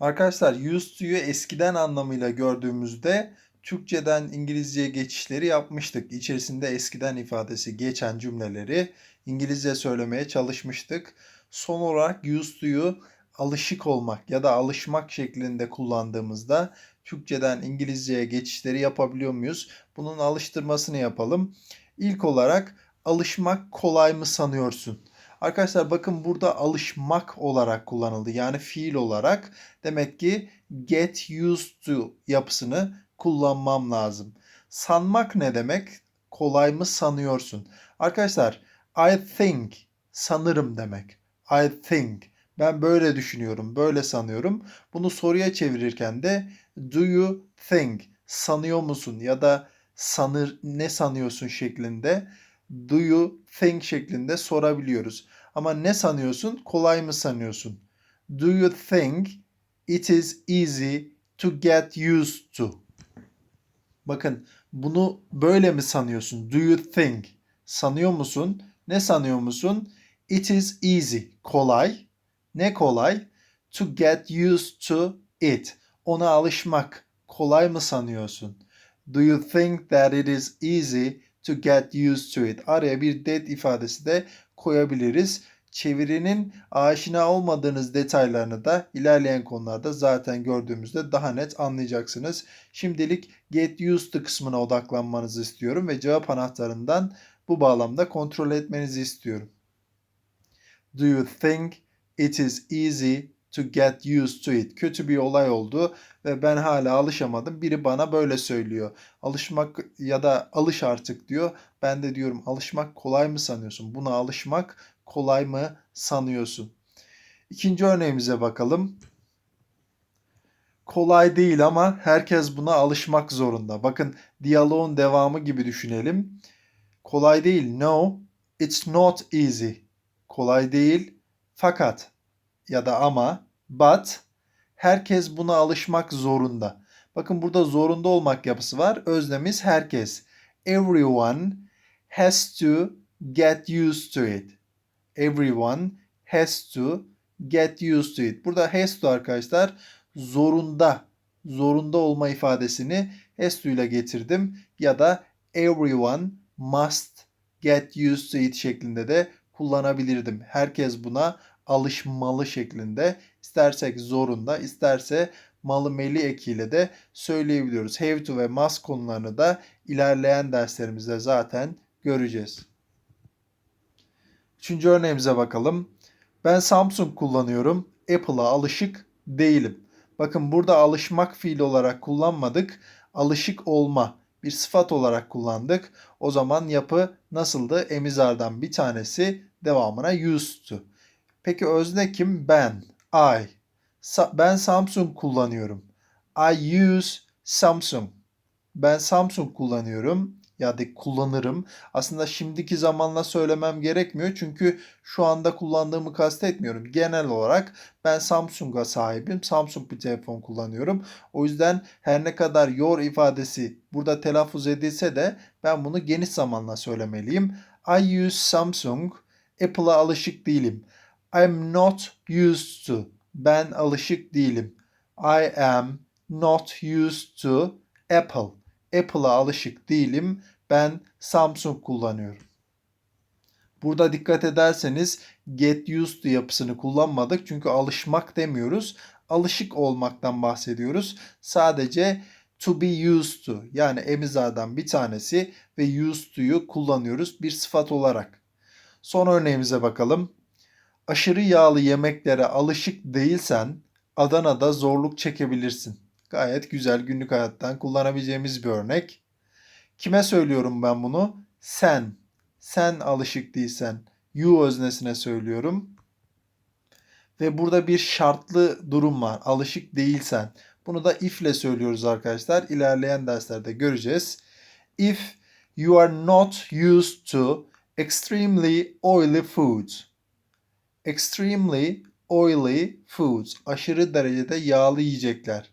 Arkadaşlar used to'yu eskiden anlamıyla gördüğümüzde Türkçeden İngilizceye geçişleri yapmıştık. İçerisinde eskiden ifadesi geçen cümleleri İngilizce söylemeye çalışmıştık. Son olarak used to'yu alışık olmak ya da alışmak şeklinde kullandığımızda Türkçeden İngilizceye geçişleri yapabiliyor muyuz? Bunun alıştırmasını yapalım. İlk olarak alışmak kolay mı sanıyorsun? Arkadaşlar bakın burada alışmak olarak kullanıldı. Yani fiil olarak. Demek ki get used to yapısını kullanmam lazım. Sanmak ne demek? Kolay mı sanıyorsun? Arkadaşlar I think sanırım demek. I think. Ben böyle düşünüyorum, böyle sanıyorum. Bunu soruya çevirirken de do you think sanıyor musun ya da sanır ne sanıyorsun şeklinde do you think şeklinde sorabiliyoruz. Ama ne sanıyorsun? Kolay mı sanıyorsun? Do you think it is easy to get used to? Bakın bunu böyle mi sanıyorsun? Do you think? Sanıyor musun? Ne sanıyor musun? It is easy. Kolay. Ne kolay? To get used to it. Ona alışmak. Kolay mı sanıyorsun? Do you think that it is easy to get used to it? Araya bir that ifadesi de koyabiliriz. Çevirinin aşina olmadığınız detaylarını da ilerleyen konularda zaten gördüğümüzde daha net anlayacaksınız. Şimdilik get used to kısmına odaklanmanızı istiyorum ve cevap anahtarından bu bağlamda kontrol etmenizi istiyorum. Do you think it is easy to get used to it? Kötü bir olay oldu ve ben hala alışamadım. Biri bana böyle söylüyor. Alışmak ya da alış artık diyor. Ben de diyorum alışmak kolay mı sanıyorsun? Buna alışmak kolay mı sanıyorsun? İkinci örneğimize bakalım. Kolay değil ama herkes buna alışmak zorunda. Bakın diyaloğun devamı gibi düşünelim. Kolay değil. No, it's not easy. Kolay değil. Fakat ya da ama but herkes buna alışmak zorunda. Bakın burada zorunda olmak yapısı var. Öznemiz herkes. Everyone has to get used to it. Everyone has to get used to it. Burada has to arkadaşlar zorunda, zorunda olma ifadesini has to ile getirdim. Ya da everyone must get used to it şeklinde de kullanabilirdim. Herkes buna alışmalı şeklinde. İstersek zorunda, isterse malı meli ekiyle de söyleyebiliyoruz. Have to ve must konularını da ilerleyen derslerimizde zaten göreceğiz. Üçüncü örneğimize bakalım. Ben Samsung kullanıyorum. Apple'a alışık değilim. Bakın burada alışmak fiili olarak kullanmadık. Alışık olma bir sıfat olarak kullandık. O zaman yapı nasıldı? Emizardan bir tanesi devamına used to. Peki özne kim? Ben. I. Sa- ben Samsung kullanıyorum. I use Samsung. Ben Samsung kullanıyorum ya da kullanırım. Aslında şimdiki zamanla söylemem gerekmiyor çünkü şu anda kullandığımı kastetmiyorum. Genel olarak ben Samsung'a sahibim. Samsung bir telefon kullanıyorum. O yüzden her ne kadar your ifadesi burada telaffuz edilse de ben bunu geniş zamanla söylemeliyim. I use Samsung. Apple'a alışık değilim. I'm not used to. Ben alışık değilim. I am not used to Apple. Apple'a alışık değilim. Ben Samsung kullanıyorum. Burada dikkat ederseniz get used to yapısını kullanmadık. Çünkü alışmak demiyoruz. Alışık olmaktan bahsediyoruz. Sadece to be used to yani emizadan bir tanesi ve used to'yu kullanıyoruz bir sıfat olarak. Son örneğimize bakalım. Aşırı yağlı yemeklere alışık değilsen Adana'da zorluk çekebilirsin. Gayet güzel günlük hayattan kullanabileceğimiz bir örnek. Kime söylüyorum ben bunu? Sen. Sen alışık değilsen. You öznesine söylüyorum. Ve burada bir şartlı durum var. Alışık değilsen. Bunu da if ile söylüyoruz arkadaşlar. İlerleyen derslerde göreceğiz. If you are not used to extremely oily foods. Extremely oily foods. Aşırı derecede yağlı yiyecekler.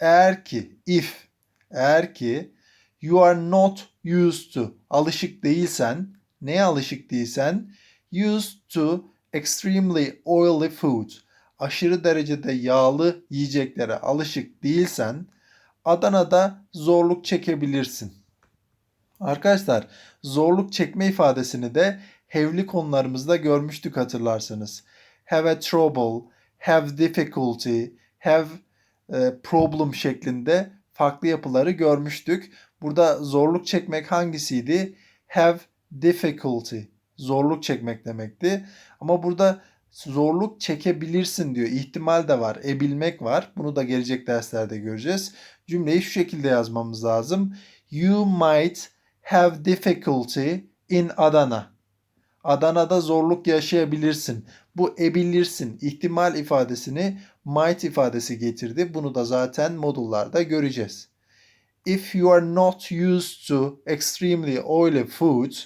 Eğer ki if eğer ki you are not used to alışık değilsen neye alışık değilsen used to extremely oily food aşırı derecede yağlı yiyeceklere alışık değilsen Adana'da zorluk çekebilirsin. Arkadaşlar zorluk çekme ifadesini de havli konularımızda görmüştük hatırlarsanız. Have a trouble, have difficulty, have e, problem şeklinde farklı yapıları görmüştük. Burada zorluk çekmek hangisiydi? Have difficulty. Zorluk çekmek demekti. Ama burada zorluk çekebilirsin diyor. İhtimal de var. Ebilmek var. Bunu da gelecek derslerde göreceğiz. Cümleyi şu şekilde yazmamız lazım. You might have difficulty in Adana. Adana'da zorluk yaşayabilirsin. Bu ebilirsin ihtimal ifadesini might ifadesi getirdi. Bunu da zaten modullarda göreceğiz. If you are not used to extremely oily foods,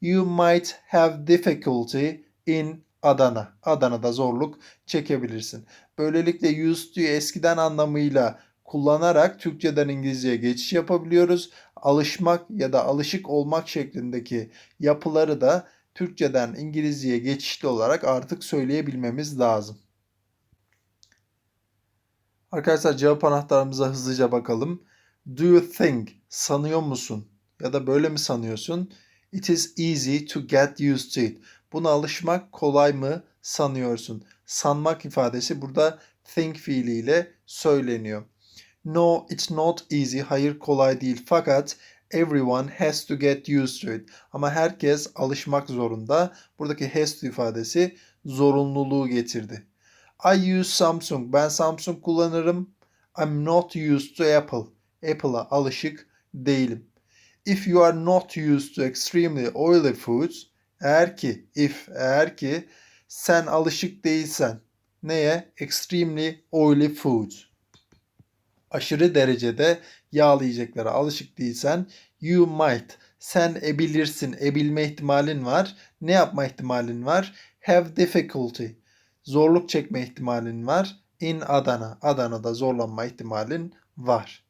you might have difficulty in Adana. Adana'da zorluk çekebilirsin. Böylelikle used to eskiden anlamıyla kullanarak Türkçeden İngilizceye geçiş yapabiliyoruz. Alışmak ya da alışık olmak şeklindeki yapıları da Türkçeden İngilizceye geçişli olarak artık söyleyebilmemiz lazım. Arkadaşlar cevap anahtarımıza hızlıca bakalım. Do you think? Sanıyor musun? Ya da böyle mi sanıyorsun? It is easy to get used to it. Buna alışmak kolay mı sanıyorsun? Sanmak ifadesi burada think fiiliyle söyleniyor. No, it's not easy. Hayır kolay değil. Fakat everyone has to get used to it. Ama herkes alışmak zorunda. Buradaki has to ifadesi zorunluluğu getirdi. I use Samsung. Ben Samsung kullanırım. I'm not used to Apple. Apple'a alışık değilim. If you are not used to extremely oily foods, eğer ki, if, eğer ki sen alışık değilsen neye? Extremely oily foods. Aşırı derecede yağlı yiyeceklere alışık değilsen you might, sen ebilirsin, ebilme ihtimalin var. Ne yapma ihtimalin var? Have difficulty, zorluk çekme ihtimalin var. In Adana, Adana'da zorlanma ihtimalin var.